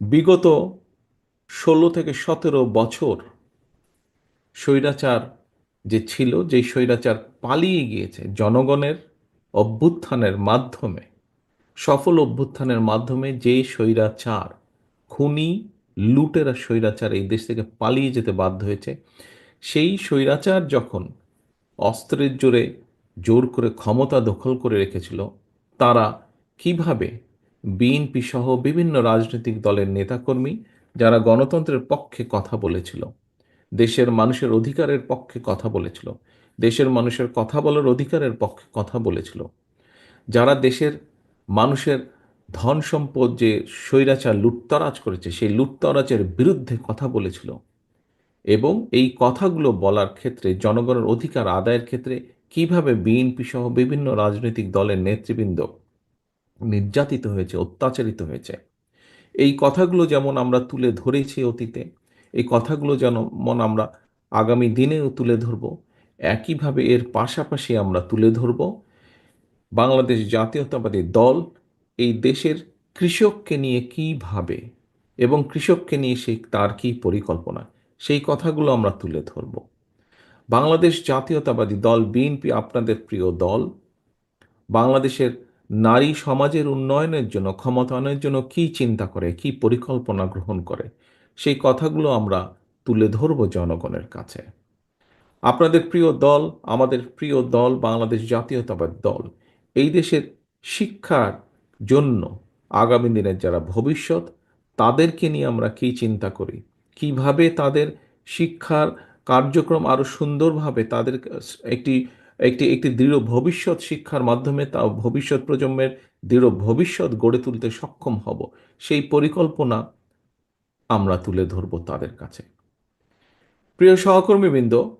বিগত ষোলো থেকে সতেরো বছর স্বৈরাচার যে ছিল, যেই স্বৈরাচার পালিয়ে গিয়েছে জনগণের অভ্যুত্থানের মাধ্যমে, সফল অভ্যুত্থানের মাধ্যমে যে স্বৈরাচার, খুনি লুটেরা স্বৈরাচার এই দেশ থেকে পালিয়ে যেতে বাধ্য হয়েছে, সেই স্বৈরাচার যখন অস্ত্রের জোরে জোর করে ক্ষমতা দখল করে রেখেছিল, তারা কীভাবে বিএনপি সহ বিভিন্ন রাজনৈতিক দলের নেতাকর্মী, যারা গণতন্ত্রের পক্ষে কথা বলেছিল। দেশের মানুষের অধিকারের পক্ষে কথা বলেছিল। দেশের মানুষের কথা বলার অধিকারের পক্ষে কথা বলেছিল। যারা দেশের মানুষের ধন সম্পদ যে স্বৈরাচার লুটতরাজ করেছে, সেই লুটতরাজের বিরুদ্ধে কথা বলেছিল। এবং এই কথাগুলো বলার ক্ষেত্রে, জনগণের অধিকার আদায়ের ক্ষেত্রে, কীভাবে বিএনপি সহ বিভিন্ন রাজনৈতিক দলের নেতৃবৃন্দ নির্যাতিত হয়েছে, অত্যাচারিত হয়েছে। এই কথাগুলো যেমন আমরা তুলে ধরেছি অতীতে, এই কথাগুলো যেমন আমরা আগামী দিনেও তুলে ধরব, একইভাবে এর পাশাপাশি আমরা তুলে ধরব, বাংলাদেশ জাতীয়তাবাদী দল এই দেশের কৃষককে নিয়ে কীভাবে এবং কৃষককে নিয়ে সে তার কী পরিকল্পনা, সেই কথাগুলো আমরা তুলে ধরব। বাংলাদেশ জাতীয়তাবাদী দল, বিএনপি আপনাদের প্রিয় দল, বাংলাদেশের নারী সমাজের উন্নয়নের জন্য, ক্ষমতায়নের জন্য কি চিন্তা করে, কি পরিকল্পনা গ্রহণ করে, সেই কথাগুলো আমরা তুলে ধরব জনগণের কাছে। আপনাদের প্রিয় দল, আমাদের প্রিয় দল, বাংলাদেশ জাতীয়তাবাদ দল, এই দেশের শিক্ষার জন্য আগামী দিনের যারা ভবিষ্যৎ, তাদেরকে নিয়ে আমরা কী চিন্তা করি? কীভাবে তাদের শিক্ষার কার্যক্রম আরও সুন্দরভাবে তাদের একটি একটি একটি দৃঢ় ভবিষ্যৎ শিক্ষার মাধ্যমে তা ভবিষ্যৎ প্রজন্মের দৃঢ় ভবিষ্যৎ গড়ে তুলতে সক্ষম হব। সেই পরিকল্পনা আমরা তুলে ধরব তাদের কাছে। প্রিয় সহকর্মীবৃন্দ,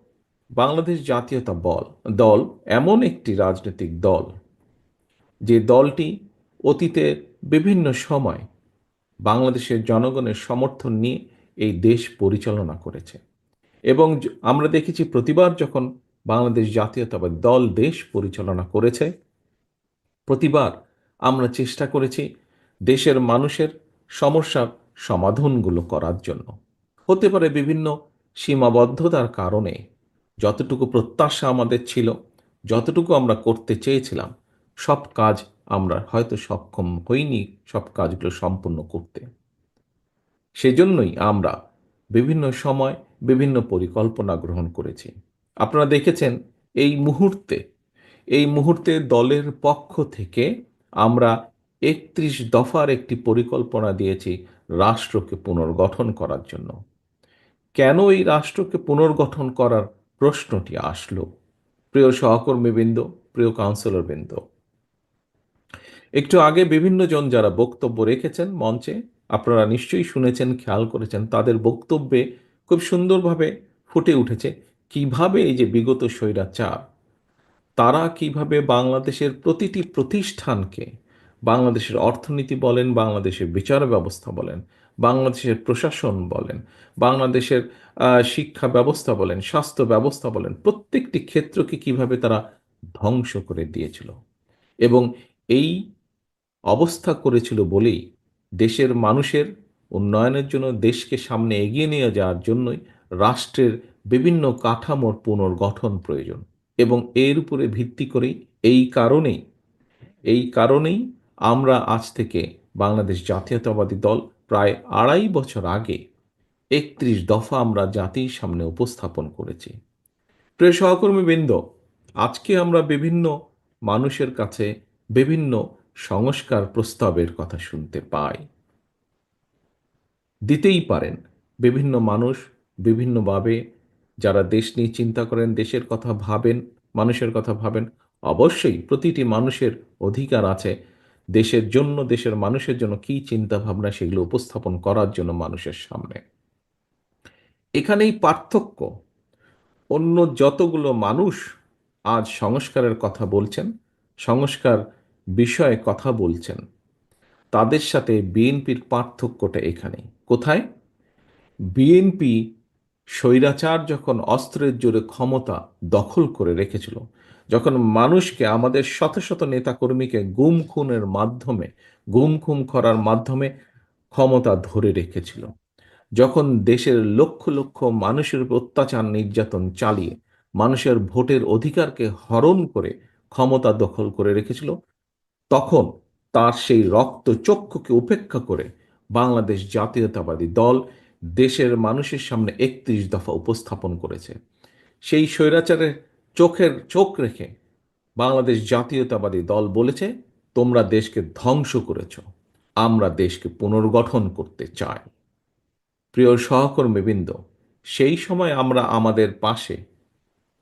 বাংলাদেশ জাতীয়তা বল, দল এমন একটি রাজনৈতিক দল। যে দলটি অতীতে বিভিন্ন সময় বাংলাদেশের জনগণের সমর্থন নিয়ে এই দেশ পরিচালনা করেছে। এবং আমরা দেখেছি প্রতিবার যখন বাংলাদেশ জাতীয়তাবাদ দল দেশ পরিচালনা করেছে। প্রতিবার আমরা চেষ্টা করেছি দেশের মানুষের সমস্যার সমাধানগুলো করার জন্য। হতে পারে বিভিন্ন সীমাবদ্ধতার কারণে যতটুকু প্রত্যাশা আমাদের ছিল, যতটুকু আমরা করতে চেয়েছিলাম, সব কাজ আমরা হয়তো সক্ষম হইনি সব কাজগুলো সম্পূর্ণ করতে। সেজন্যই আমরা বিভিন্ন সময় বিভিন্ন পরিকল্পনা গ্রহণ করেছি। আপনারা দেখেছেন এই মুহূর্তে এই মুহূর্তে দলের পক্ষ থেকে আমরা একত্রিশ দফার একটি পরিকল্পনা দিয়েছি রাষ্ট্রকে পুনর্গঠন করার জন্য। কেন এই রাষ্ট্রকে পুনর্গঠন করার প্রশ্নটি আসলো? প্রিয় সহকর্মীবৃন্দ, প্রিয় কাউন্সিলরবৃন্দ, একটু আগে বিভিন্ন জন যারা বক্তব্য রেখেছেন মঞ্চে, আপনারা নিশ্চয়ই শুনেছেন, খেয়াল করেছেন, তাদের বক্তব্যে খুব সুন্দরভাবে ফুটে উঠেছে। কীভাবে এই যে বিগত স্বৈরাচার, তারা কীভাবে বাংলাদেশের প্রতিটি প্রতিষ্ঠানকে, বাংলাদেশের অর্থনীতি বলেন, বাংলাদেশের বিচার ব্যবস্থা বলেন, বাংলাদেশের প্রশাসন বলেন, বাংলাদেশের শিক্ষা ব্যবস্থা বলেন, স্বাস্থ্য ব্যবস্থা বলেন, প্রত্যেকটি ক্ষেত্রকে কীভাবে তারা ধ্বংস করে দিয়েছিল এবং এই অবস্থা করেছিল বলেই দেশের মানুষের উন্নয়নের জন্য দেশকে সামনে এগিয়ে নিয়ে যাওয়ার জন্যই রাষ্ট্রের বিভিন্ন কাঠামোর পুনর্গঠন প্রয়োজন এবং এর উপরে ভিত্তি করেই এই কারণেই এই কারণেই আমরা আজ থেকে বাংলাদেশ জাতীয়তাবাদী দল প্রায় আড়াই বছর আগে একত্রিশ দফা আমরা জাতির সামনে উপস্থাপন করেছি। প্রিয় সহকর্মীবৃন্দ, আজকে আমরা বিভিন্ন মানুষের কাছে বিভিন্ন সংস্কার প্রস্তাবের কথা শুনতে পাই। দিতেই পারেন, বিভিন্ন মানুষ বিভিন্নভাবে যারা দেশ নিয়ে চিন্তা করেন, দেশের কথা ভাবেন, মানুষের কথা ভাবেন, অবশ্যই প্রতিটি মানুষের অধিকার আছে। দেশের জন্য, দেশের মানুষের জন্য কি চিন্তা ভাবনা সেগুলো উপস্থাপন করার জন্য মানুষের সামনে। এখানেই পার্থক্য। অন্য যতগুলো মানুষ আজ সংস্কারের কথা বলছেন, সংস্কার বিষয়ে কথা বলছেন, তাদের সাথে বিএনপির পার্থক্যটা এখানে কোথায়? বিএনপি স্বৈরাচার যখন অস্ত্রের জোরে ক্ষমতা দখল করে রেখেছিল, যখন মানুষকে আমাদের শত শত নেতাকর্মীকে গুম খুনের মাধ্যমে, গুম খুম করার মাধ্যমে ক্ষমতা ধরে রেখেছিল, যখন দেশের লক্ষ লক্ষ মানুষের অত্যাচার নির্যাতন চালিয়ে, মানুষের ভোটের অধিকারকে হরণ করে ক্ষমতা দখল করে রেখেছিল, তখন তার সেই রক্ত চক্ষুকে উপেক্ষা করে বাংলাদেশ জাতীয়তাবাদী দল দেশের মানুষের সামনে একত্রিশ দফা উপস্থাপন করেছে। সেই স্বৈরাচারের চোখের চোখ রেখে বাংলাদেশ জাতীয়তাবাদী দল বলেছে, তোমরা দেশকে ধ্বংস করেছ। আমরা দেশকে পুনর্গঠন করতে চাই। প্রিয় সহকর্মীবৃন্দ, সেই সময় আমরা আমাদের পাশে,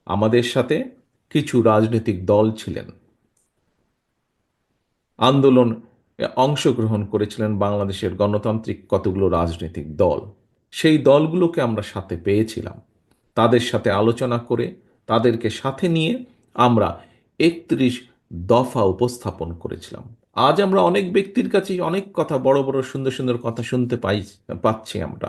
আমাদের সাথে কিছু রাজনৈতিক দল ছিলেন। আন্দোলন অংশগ্রহণ করেছিলেন বাংলাদেশের গণতান্ত্রিক কতগুলো রাজনৈতিক দল। সেই দলগুলোকে আমরা সাথে পেয়েছিলাম। তাদের সাথে আলোচনা করে, তাদেরকে সাথে নিয়ে আমরা একত্রিশ দফা উপস্থাপন করেছিলাম। আজ আমরা অনেক ব্যক্তির কাছে অনেক কথা, বড় বড়, সুন্দর সুন্দর কথা শুনতে পাই, পাচ্ছি আমরা।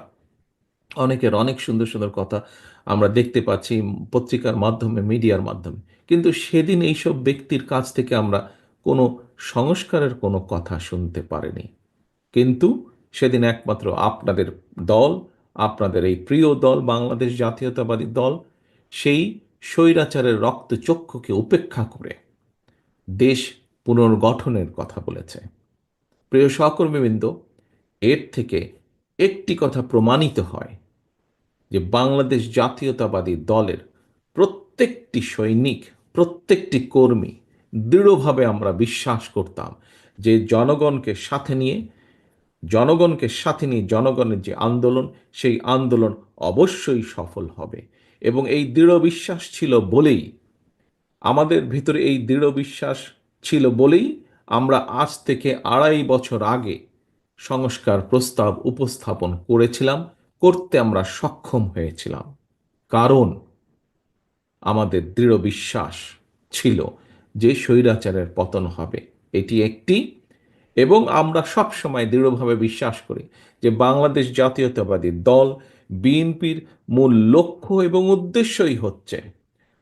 অনেকের অনেক সুন্দর সুন্দর কথা আমরা দেখতে পাচ্ছি পত্রিকার মাধ্যমে, মিডিয়ার মাধ্যমে। কিন্তু সেদিন এইসব ব্যক্তির কাছ থেকে আমরা কোনো সংস্কারের কোনো কথা শুনতে পারিনি। কিন্তু সেদিন একমাত্র আপনাদের দল আপনাদের এই প্রিয় দল, বাংলাদেশ জাতীয়তাবাদী দল, সেই স্বৈরাচারের রক্তচক্ষুকে উপেক্ষা করে দেশ পুনর্গঠনের কথা বলেছে। প্রিয় সহকর্মীবৃন্দ, এর থেকে একটি কথা প্রমাণিত হয় যে বাংলাদেশ জাতীয়তাবাদী দলের প্রত্যেকটি সৈনিক, প্রত্যেকটি কর্মী দৃঢ়ভাবে আমরা বিশ্বাস করতাম যে জনগণকে সাথে নিয়ে জনগণকে সাথে নিয়ে জনগণের যে আন্দোলন, সেই আন্দোলন অবশ্যই সফল হবে। এবং এই দৃঢ় বিশ্বাস ছিল বলেই, আমাদের ভিতরে এই দৃঢ় বিশ্বাস ছিল বলেই আমরা আজ থেকে আড়াই বছর আগে সংস্কার প্রস্তাব উপস্থাপন করেছিলাম, করতে আমরা সক্ষম হয়েছিলাম। কারণ আমাদের দৃঢ় বিশ্বাস ছিল যে স্বৈরাচারের পতন হবে। এটি একটি এবং আমরা সব সময় দৃঢ়ভাবে বিশ্বাস করি যে বাংলাদেশ জাতীয়তাবাদী দল, বিএনপির মূল লক্ষ্য এবং উদ্দেশ্যই হচ্ছে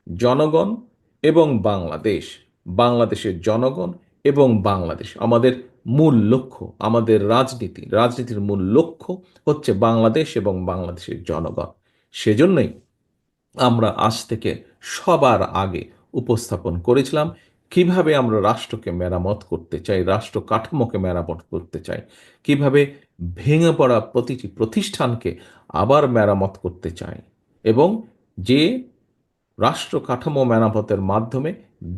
জনগণ এবং বাংলাদেশ, বাংলাদেশের জনগণ এবং বাংলাদেশ। আমাদের মূল লক্ষ্য, আমাদের রাজনীতি, রাজনীতির মূল লক্ষ্য হচ্ছে বাংলাদেশ এবং বাংলাদেশের জনগণ। সেজন্যই আমরা আজ থেকে সবার আগে উপস্থাপন করেছিলাম কীভাবে আমরা রাষ্ট্রকে মেরামত করতে চাই, রাষ্ট্র কাঠামোকে মেরামত করতে চাই, কীভাবে ভেঙে পড়া প্রতিটি প্রতিষ্ঠানকে আবার মেরামত করতে চাই এবং যে রাষ্ট্র কাঠামো মেরামতের মাধ্যমে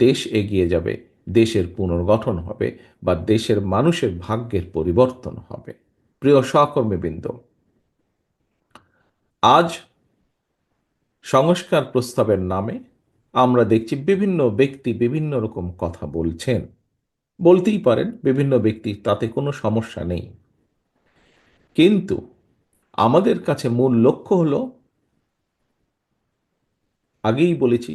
দেশ এগিয়ে যাবে, দেশের পুনর্গঠন হবে বা দেশের মানুষের ভাগ্যের পরিবর্তন হবে। প্রিয় সহকর্মীবৃন্দ, আজ সংস্কার প্রস্তাবের নামে আমরা দেখছি বিভিন্ন ব্যক্তি বিভিন্ন রকম কথা বলছেন। বলতেই পারেন, বিভিন্ন ব্যক্তি তাতে কোনো সমস্যা নেই। কিন্তু আমাদের কাছে মূল লক্ষ্য হলো, আগেই বলেছি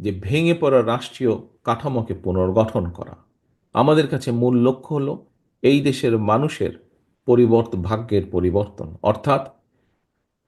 যে ভেঙে পড়া রাষ্ট্রীয় কাঠামোকে পুনর্গঠন করা। আমাদের কাছে মূল লক্ষ্য হলো এই দেশের মানুষের পরিবর্তন ভাগ্যের পরিবর্তন। অর্থাৎ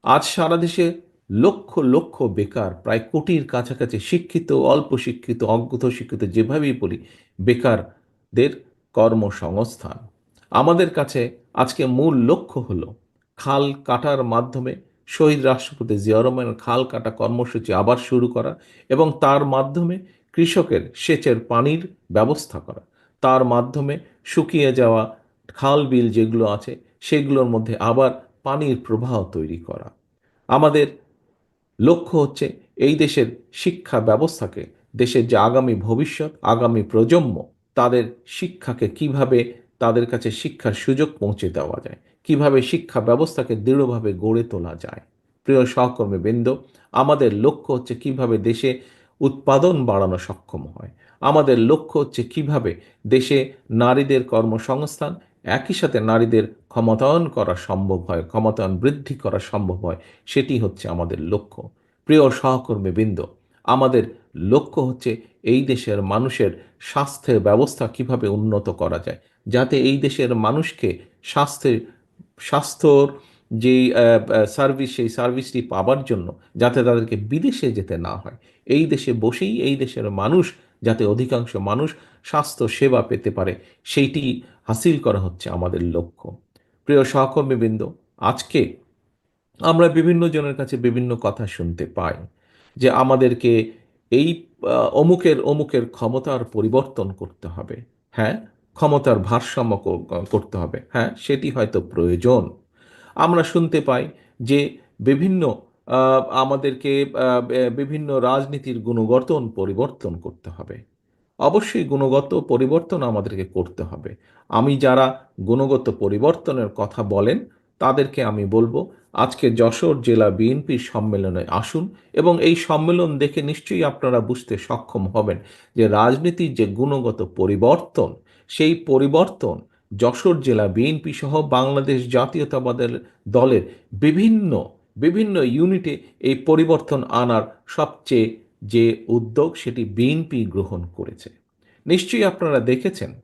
আজ সারা দেশে লক্ষ লক্ষ বেকার, প্রায় কোটির কাছাকাছি শিক্ষিত, অল্প শিক্ষিত, অজ্ঞত শিক্ষিত, যেভাবেই বলি, বেকারদের কর্মসংস্থান। আমাদের কাছে আজকে মূল লক্ষ্য হলো, খাল কাটার মাধ্যমে শহীদ রাষ্ট্রপতি জিয়া রহমানের খাল কাটা কর্মসূচি আবার শুরু করা এবং তার মাধ্যমে কৃষকের সেচের পানির ব্যবস্থা করা। তার মাধ্যমে শুকিয়ে যাওয়া খাল বিল যেগুলো আছে, সেগুলোর মধ্যে আবার পানির প্রবাহ তৈরি করা। আমাদের লক্ষ্য হচ্ছে এই দেশের শিক্ষা ব্যবস্থাকে, দেশের যে আগামী ভবিষ্যৎ, আগামী প্রজন্ম, তাদের শিক্ষাকে কীভাবে তাদের কাছে শিক্ষার সুযোগ পৌঁছে দেওয়া যায়, কীভাবে শিক্ষা ব্যবস্থাকে দৃঢ়ভাবে গড়ে তোলা যায়। প্রিয় সহকর্মী বৃন্দ আমাদের লক্ষ্য হচ্ছে কীভাবে দেশে উৎপাদন বাড়ানো সক্ষম হয়। আমাদের লক্ষ্য হচ্ছে কীভাবে দেশে নারীদের কর্মসংস্থান একই সাথে নারীদের ক্ষমতায়ন করা সম্ভব হয়, ক্ষমতায়ন বৃদ্ধি করা সম্ভব হয়, সেটি হচ্ছে আমাদের লক্ষ্য। প্রিয় সহকর্মী বৃন্দ, আমাদের লক্ষ্য হচ্ছে এই দেশের মানুষের স্বাস্থ্যের ব্যবস্থা কীভাবে উন্নত করা যায়, যাতে এই দেশের মানুষকে স্বাস্থ্যের স্বাস্থ্যর যেই সার্ভিস, সেই সার্ভিসটি পাবার জন্য, যাতে তাদেরকে বিদেশে যেতে না হয়। এই দেশে বসেই এই দেশের মানুষ যাতে অধিকাংশ মানুষ স্বাস্থ্য সেবা পেতে পারে। সেইটি হাসিল করা হচ্ছে আমাদের লক্ষ্য। প্রিয় সহকর্মীবৃন্দ, আজকে আমরা বিভিন্ন জনের কাছে বিভিন্ন কথা শুনতে পাই যে আমাদেরকে এই অমুকের অমুকের ক্ষমতার পরিবর্তন করতে হবে। হ্যাঁ ক্ষমতার ভারসাম্য করতে হবে। হ্যাঁ সেটি হয়তো প্রয়োজন। আমরা শুনতে পাই যে বিভিন্ন আমাদেরকে বিভিন্ন রাজনীতির গুণগঠন পরিবর্তন করতে হবে। অবশ্যই গুণগত পরিবর্তন আমাদেরকে করতে হবে। আমি যারা গুণগত পরিবর্তনের কথা বলেন, তাদেরকে আমি বলব, আজকে যশোর জেলা বিএনপির সম্মেলনে আসুন এবং এই সম্মেলন দেখে নিশ্চয়ই আপনারা বুঝতে সক্ষম হবেন যে রাজনীতির যে গুণগত পরিবর্তন, সেই পরিবর্তন যশোর জেলা বিএনপি সহ বাংলাদেশ জাতীয়তাবাদের দলের বিভিন্ন বিভিন্ন ইউনিটে এই পরিবর্তন আনার সবচেয়ে যে উদ্যোগ সেটি বিএনপি গ্রহণ করেছে। নিশ্চয়ই আপনারা দেখেছেন,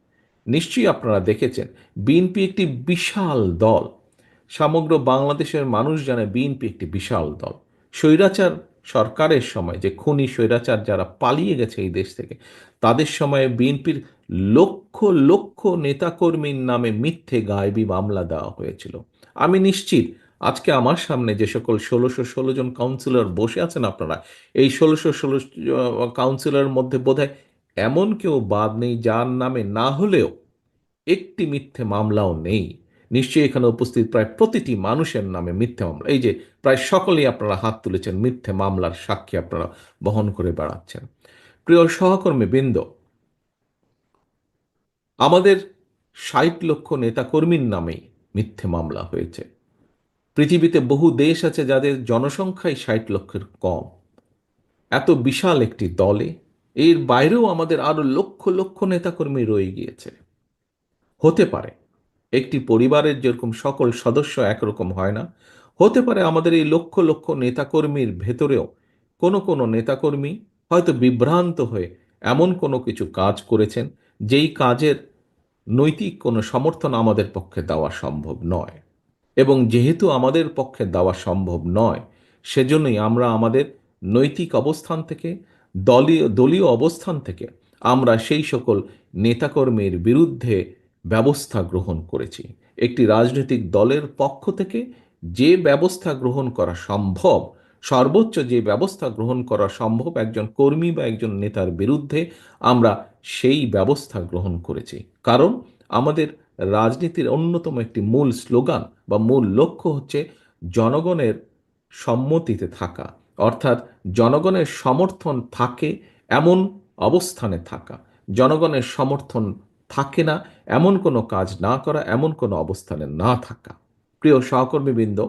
নিশ্চয়ই আপনারা দেখেছেন বিএনপি একটি বিশাল দল। সমগ্র বাংলাদেশের মানুষ জানে বিএনপি একটি বিশাল দল। স্বৈরাচার সরকারের সময়, যে খুনি স্বৈরাচার যারা পালিয়ে গেছে এই দেশ থেকে, তাদের সময়ে বিএনপির লক্ষ লক্ষ নেতাকর্মীর নামে মিথ্যে গায়েবী মামলা দেওয়া হয়েছিল। আমি নিশ্চিত আজকে আমার সামনে যে সকল ষোলোশো ষোলো জন কাউন্সিলর বসে আছেন আপনারা, এই ষোলোশো ষোলো কাউন্সিলরের মধ্যে বোধহয় এমন কেউ বাদ নেই যার নামে না হলেও একটি মিথ্যে মামলাও নেই। নিশ্চয়ই এখানে উপস্থিত প্রায় প্রতিটি মানুষের নামে মিথ্যে মামলা, এই যে প্রায় সকলেই আপনারা হাত তুলেছেন মিথ্যে মামলার সাক্ষী আপনারা বহন করে বেড়াচ্ছেন। প্রিয় সহকর্মী বৃন্দ, আমাদের ষাট লক্ষ নেতাকর্মীর নামেই মিথ্যে মামলা হয়েছে। পৃথিবীতে বহু দেশ আছে যাদের জনসংখ্যাই ষাট লক্ষের কম। এত বিশাল একটি দলে, এর বাইরেও আমাদের আরও লক্ষ লক্ষ নেতাকর্মী রয়ে গিয়েছে। হতে পারে, একটি পরিবারের যেরকম সকল সদস্য একরকম হয় না, হতে পারে আমাদের এই লক্ষ লক্ষ নেতাকর্মীর ভেতরেও কোনো কোনো নেতাকর্মী হয়তো বিভ্রান্ত হয়ে এমন কোনো কিছু কাজ করেছেন, যেই কাজের নৈতিক কোনো সমর্থন আমাদের পক্ষে দেওয়া সম্ভব নয়। এবং যেহেতু আমাদের পক্ষে দেওয়া সম্ভব নয়, সেজন্যই আমরা আমাদের নৈতিক অবস্থান থেকে, দলীয় দলীয় অবস্থান থেকে আমরা সেই সকল নেতাকর্মীর বিরুদ্ধে ব্যবস্থা গ্রহণ করেছি। একটি রাজনৈতিক দলের পক্ষ থেকে যে ব্যবস্থা গ্রহণ করা সম্ভব, সর্বোচ্চ যে ব্যবস্থা গ্রহণ করা সম্ভব একজন কর্মী বা একজন নেতার বিরুদ্ধে আমরা সেই ব্যবস্থা গ্রহণ করেছি। কারণ আমাদের রাজনীতির অন্যতম একটি মূল স্লোগান বা মূল লক্ষ্য হচ্ছে জনগণের সম্মতিতে থাকা। অর্থাৎ জনগণের সমর্থন থাকে এমন অবস্থানে থাকা। জনগণের সমর্থন থাকে না এমন কোনো কাজ না করা, এমন কোনো অবস্থানে না থাকা। প্রিয় সহকর্মীবৃন্দ,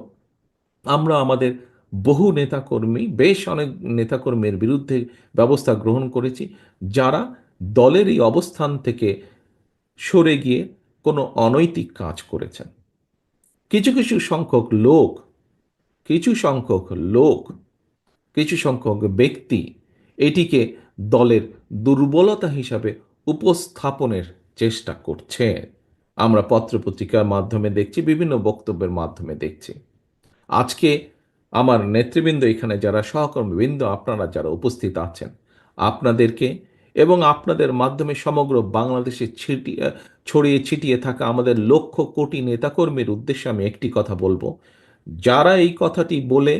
আমরা আমাদের বহু নেতাকর্মী, বেশ অনেক নেতাকর্মীর বিরুদ্ধে ব্যবস্থা গ্রহণ করেছি, যারা দলের এই অবস্থান থেকে সরে গিয়ে কোনো অনৈতিক কাজ করেছেন। কিছু কিছু সংখ্যক লোক, কিছু সংখ্যক লোক, কিছু সংখ্যক ব্যক্তি এটিকে দলের দুর্বলতা হিসাবে উপস্থাপনের চেষ্টা করছে। আমরা পত্রপত্রিকার মাধ্যমে দেখছি, বিভিন্ন বক্তব্যের মাধ্যমে দেখছি। আজকে আমার নেতৃবৃন্দ এখানে যারা, সহকর্মীবৃন্দ, আপনারা যারা উপস্থিত আছেন, আপনাদেরকে এবং আপনাদের মাধ্যমে সমগ্র বাংলাদেশে ছিটিয়ে ছড়িয়ে ছিটিয়ে থাকা আমাদের লক্ষ কোটি নেতাকর্মীর উদ্দেশ্যে আমি একটি কথা বলব। যারা এই কথাটি বলে,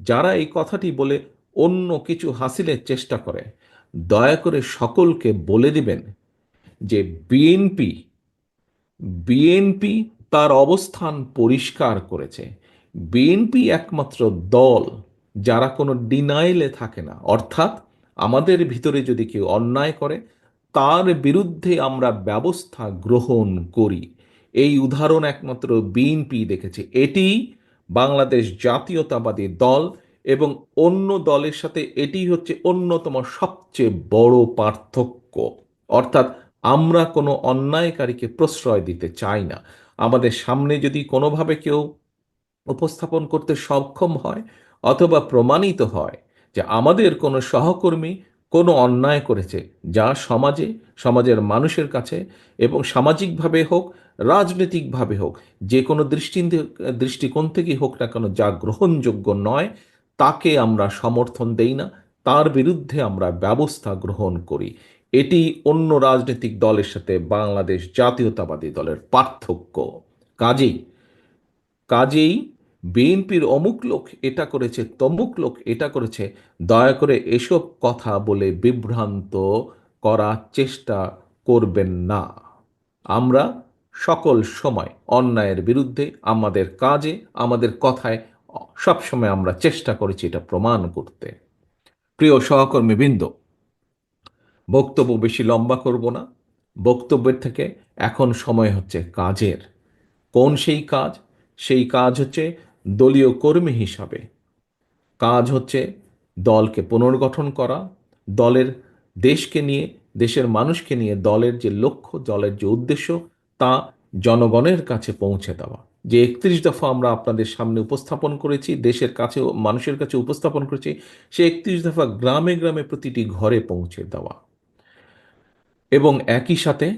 যারা এই কথাটি বলে অন্য কিছু হাসিলের চেষ্টা করে, দয়া করে সকলকে বলে দিবেন যে বিএনপি বিএনপি তার অবস্থান পরিষ্কার করেছে। বিএনপি একমাত্র দল যারা কোনো ডিনাইলে থাকে না। অর্থাৎ আমাদের ভিতরে যদি কেউ অন্যায় করে তার বিরুদ্ধে আমরা ব্যবস্থা গ্রহণ করি। এই উদাহরণ একমাত্র বিএনপি দেখেছে। এটি বাংলাদেশ জাতীয়তাবাদী দল এবং অন্য দলের সাথে এটি হচ্ছে অন্যতম সবচেয়ে বড় পার্থক্য। অর্থাৎ আমরা কোনো অন্যায়কারীকে প্রশ্রয় দিতে চাই না। আমাদের সামনে যদি কোনোভাবে কেউ উপস্থাপন করতে সক্ষম হয় অথবা প্রমাণিত হয় যে আমাদের কোনো সহকর্মী কোনো অন্যায় করেছে, যা সমাজে, সমাজের মানুষের কাছে এবং সামাজিকভাবে হোক, রাজনৈতিকভাবে হোক, যে কোনো দৃষ্টি দৃষ্টিকোণ থেকেই হোক না কেন, যা গ্রহণযোগ্য নয়, তাকে আমরা সমর্থন দেই না, তার বিরুদ্ধে আমরা ব্যবস্থা গ্রহণ করি। এটি অন্য রাজনৈতিক দলের সাথে বাংলাদেশ জাতীয়তাবাদী দলের পার্থক্য। কাজেই কাজেই বিএনপির অমুক লোক এটা করেছে, তমুক লোক এটা করেছে, দয়া করে এসব কথা বলে বিভ্রান্ত করার চেষ্টা করবেন না। আমরা সকল সময় অন্যায়ের বিরুদ্ধে, আমাদের কাজে, আমাদের কথায় সবসময় আমরা চেষ্টা করেছি এটা প্রমাণ করতে। প্রিয় সহকর্মীবৃন্দ, বক্তব্য বেশি লম্বা করব না। বক্তব্যের থেকে এখন সময় হচ্ছে কাজের। কোন সেই কাজ? সেই কাজ হচ্ছে দলীয় কর্মী হিসাবে। কাজ হচ্ছে দলকে পুনর্গঠন করা, দলের দেশকে নিয়ে, দেশের মানুষকে নিয়ে দলের যে লক্ষ্য, দলের যে উদ্দেশ্য, তা জনগণের কাছে পৌঁছে দেওয়া। যে একত্রিশ দফা আমরা আপনাদের সামনে উপস্থাপন করেছি, দেশের কাছে মানুষের কাছে উপস্থাপন করেছি, সে একত্রিশ দফা গ্রামে গ্রামে প্রতিটি ঘরে পৌঁছে দেওয়া। এবং একই সাথে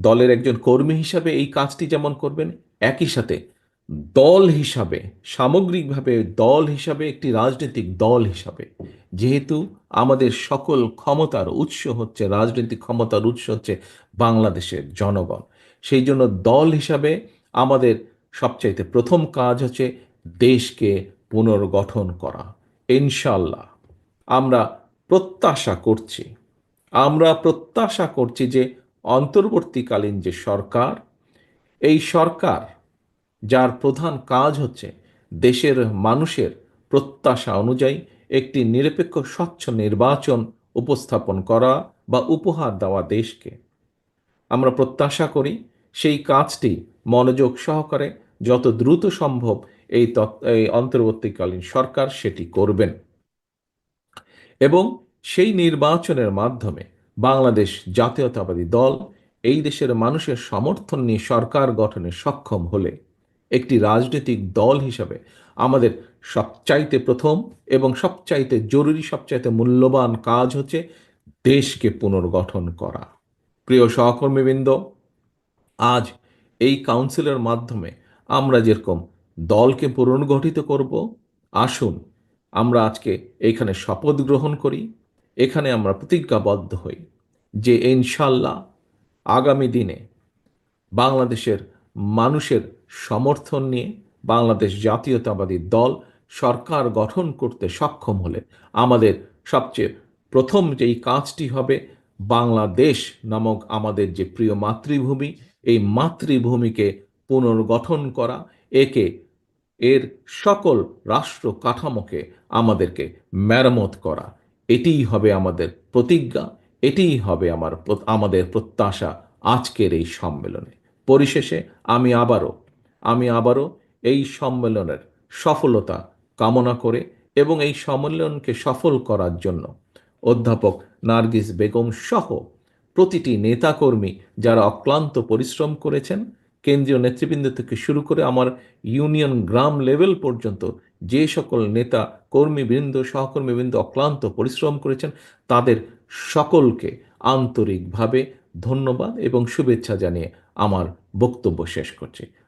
দলের একজন কর্মী হিসাবে এই কাজটি যেমন করবেন, একই সাথে দল হিসাবে, সামগ্রিকভাবে দল হিসাবে, একটি রাজনৈতিক দল হিসাবে। যেহেতু আমাদের সকল ক্ষমতার উৎস হচ্ছে, রাজনৈতিক ক্ষমতার উৎস হচ্ছে বাংলাদেশের জনগণ। সেই জন্য দল হিসাবে আমাদের সবচাইতে প্রথম কাজ হচ্ছে দেশকে পুনর্গঠন করা। ইনশাল্লাহ আমরা প্রত্যাশা করছি। আমরা প্রত্যাশা করছি যে অন্তর্বর্তীকালীন যে সরকার, এই সরকার যার প্রধান কাজ হচ্ছে দেশের মানুষের প্রত্যাশা অনুযায়ী একটি নিরপেক্ষ, স্বচ্ছ নির্বাচন উপস্থাপন করা বা উপহার দেওয়া দেশকে। আমরা প্রত্যাশা করি সেই কাজটি মনোযোগ সহকারে যত দ্রুত সম্ভব এই এই অন্তর্বর্তীকালীন সরকার সেটি করবেন। এবং সেই নির্বাচনের মাধ্যমে বাংলাদেশ জাতীয়তাবাদী দল এই দেশের মানুষের সমর্থন নিয়ে সরকার গঠনে সক্ষম হলে একটি রাজনৈতিক দল হিসাবে আমাদের সবচাইতে প্রথম এবং সবচাইতে জরুরি, সবচাইতে মূল্যবান কাজ হচ্ছে দেশকে পুনর্গঠন করা। প্রিয় সহকর্মীবৃন্দ, আজ এই কাউন্সিলের মাধ্যমে আমরা যেরকম দলকে পুনর্গঠিত করব, আসুন আমরা আজকে এইখানে শপথ গ্রহণ করি। এখানে আমরা প্রতিজ্ঞাবদ্ধ হই যে ইনশাল্লাহ আগামী দিনে বাংলাদেশের মানুষের সমর্থন নিয়ে বাংলাদেশ জাতীয়তাবাদী দল সরকার গঠন করতে সক্ষম হলে আমাদের সবচেয়ে প্রথম যেই কাজটি হবে বাংলাদেশ নামক আমাদের যে প্রিয় মাতৃভূমি, এই মাতৃভূমিকে পুনর্গঠন করা, একে এর সকল রাষ্ট্র কাঠামোকে আমাদেরকে মেরামত করা। এটিই হবে আমাদের প্রতিজ্ঞা, এটিই হবে আমার আমাদের প্রত্যাশা আজকের এই সম্মেলনে। পরিশেষে আমি আবারও আমি আবারও এই সম্মেলনের সফলতা কামনা করে এবং এই সম্মেলনকে সফল করার জন্য অধ্যাপক নার্গিস বেগম সহ প্রতিটি নেতাকর্মী যারা অক্লান্ত পরিশ্রম করেছেন, কেন্দ্রীয় নেতৃবৃন্দ থেকে শুরু করে আমার ইউনিয়ন গ্রাম লেভেল পর্যন্ত যে সকল নেতা কর্মীবৃন্দ, সহকর্মীবৃন্দ অক্লান্ত পরিশ্রম করেছেন, তাদের সকলকে আন্তরিকভাবে ধন্যবাদ এবং শুভেচ্ছা জানিয়ে আমার বক্তব্য শেষ করছি।